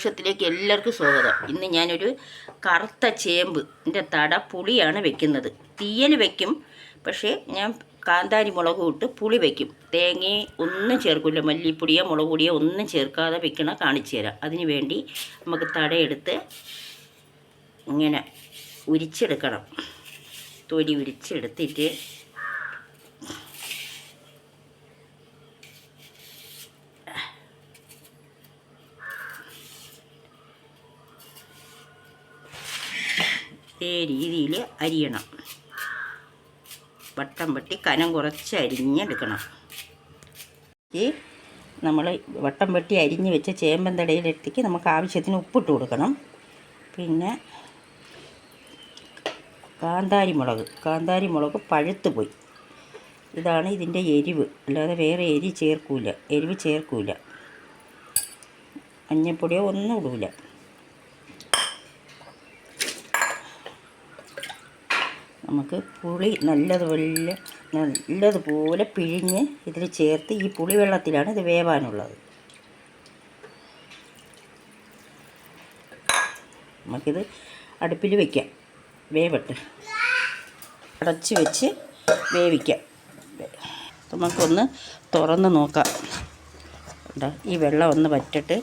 സന്തോഷത്തിലേക്ക് എല്ലാവർക്കും സ്വാഗതം. ഇന്ന് ഞാനൊരു കറുത്ത ചേമ്പ് എന്റെ തട പുളിയാണ് വെക്കുന്നത്. തീയൽ വെക്കും പക്ഷേ ഞാൻ കാന്താരി മുളക് ഇട്ട് പുളി വെക്കും. തേങ്ങ ഒന്നും ചേർക്കില്ല മല്ലിപ്പൊടിയോ മുളക് പൊടിയോ ഒന്നും ചേർക്കാതെ വെക്കണ കാണിച്ചു തരാം. അതിന് വേണ്ടി നമുക്ക് തടയെടുത്ത് ഇങ്ങനെ ഉരിച്ചെടുക്കണം. തൊലി ഉരിച്ചെടുത്തിട്ട് ഇതേ രീതിയിൽ അരിയണം. വട്ടം വെട്ടി കനം കുറച്ച് അരിഞ്ഞെടുക്കണം. ഈ നമ്മൾ വട്ടം വെട്ടി അരിഞ്ഞ് വെച്ച ചേമ്പന്തടയിലെത്തിക്ക് നമുക്ക് ആവശ്യത്തിന് ഉപ്പിട്ട് കൊടുക്കണം. പിന്നെ കാന്താരി മുളക്. കാന്താരി മുളക് പഴുത്ത് പോയി. ഇതാണ് ഇതിന്റെ എരിവ്. അല്ലാതെ വേറെ എരി ചേർക്കൂല. എരിവ് ചേർക്കൂല. മഞ്ഞപ്പൊടിയോ ഒന്നും ഇടൂല. നമുക്ക് പുളി നല്ലതുപോലെ നല്ലതുപോലെ പിഴിഞ്ഞ് ഇതിൽ ചേർത്ത് ഈ പുളി വെള്ളത്തിലാണ് ഇത് വേവാനുള്ളത്. നമുക്കിത് അടുപ്പിൽ വയ്ക്കാം വേവട്ടെ. അടച്ച് വെച്ച് വേവിക്കാം. നമുക്കൊന്ന് തുറന്ന് നോക്കാം. ഈ വെള്ളം ഒന്ന് വറ്റിട്ട്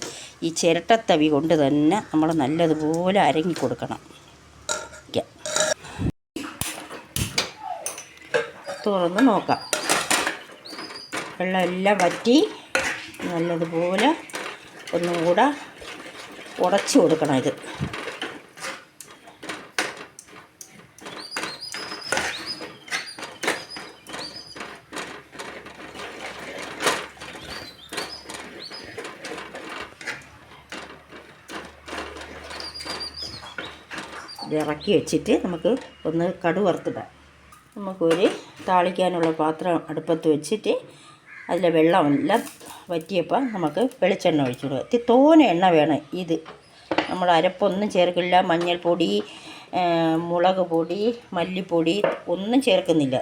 ഈ ചിരട്ടത്തവി കൊണ്ട് തന്നെ നമ്മൾ നല്ലതുപോലെ അരങ്ങി കൊടുക്കണം. തുറന്ന് നോക്കാം. വെള്ളമെല്ലാം വറ്റി നല്ലതുപോലെ ഒന്നുകൂടെ ഉടച്ച് കൊടുക്കണം ഇത്. ഇത് ഇറക്കി വെച്ചിട്ട് നമുക്ക് ഒന്ന് കടു വറുത്തിടാം നമുക്കൊരു താളിക്കാനുള്ള പാത്രം അടുപ്പത്ത് വെച്ചിട്ട് അതിലെ വെള്ളമെല്ലാം വറ്റിയപ്പോൾ നമുക്ക് വെളിച്ചെണ്ണ ഒഴിച്ചു കൊടുക്കുക ഇത്തിരി തോന എണ്ണ വേണം ഇത്. നമ്മൾ അരപ്പൊന്നും ചേർക്കില്ല. മഞ്ഞൾപ്പൊടി മുളക് പൊടി മല്ലിപ്പൊടി ഒന്നും ചേർക്കുന്നില്ല.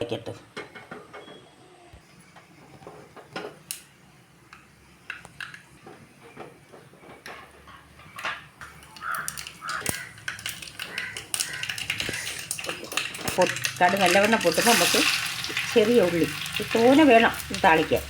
വെക്കട്ടെ കടു നല്ലവണ്ണം പൊട്ടുമ്പോൾ നമുക്ക് ചെറിയ ഉള്ളി തോന വേണം താളിക്കാൻ.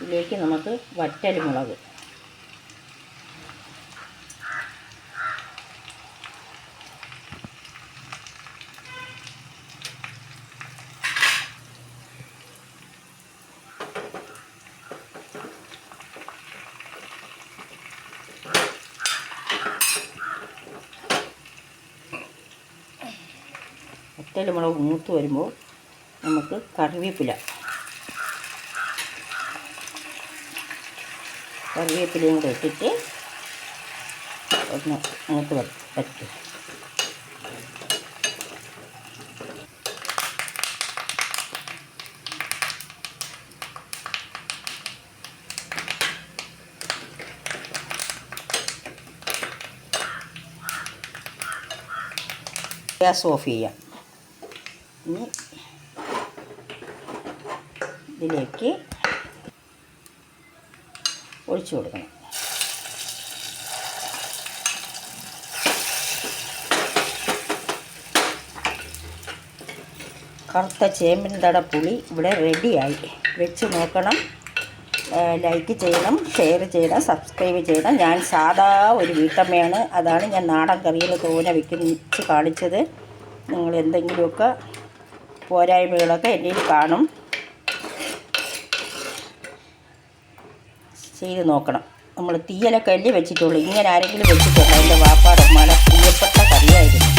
ഇതിലേക്ക് നമുക്ക് വറ്റൽ മുളക്. വറ്റൽ മുളക് മൂത്ത് വരുമ്പോൾ നമുക്ക് കറിവേപ്പില. കറിവേപ്പിലയും കൂടെ ഇട്ടിട്ട് ഒന്ന് മൂത്ത് വറ്റും ഗ്യാസ് ഓഫ് ചെയ്യാം. ഇനി ഇതിലേക്ക് ഒഴിച്ചു കൊടുക്കണം. കറുത്ത ചേമ്പിൻ പുളി ഇവിടെ റെഡിയായി വെച്ച് നോക്കണം. ലൈക്ക് ചെയ്യണം ഷെയർ ചെയ്യണം സബ്സ്ക്രൈബ് ചെയ്യണം. ഞാൻ സാധാ ഒരു വീട്ടമ്മയാണ്. അതാണ് ഞാൻ നാടൻ കറിയിൽ തോന വെച്ച് കാണിച്ചത്. നിങ്ങൾ എന്തെങ്കിലുമൊക്കെ പോരായ്മകളൊക്കെ എന്റെ കാണും. ചെയ്ത് നോക്കണം. നമ്മൾ തീയലൊക്കെ അല്ലേ വെച്ചിട്ടുള്ളൂ. ഇങ്ങനെ ആരെങ്കിലും വെച്ചിട്ടുണ്ടോ? എന്റെ വാപ്പാടമ്മയുടെ പ്രിയപ്പെട്ട കറിയായിരുന്നു.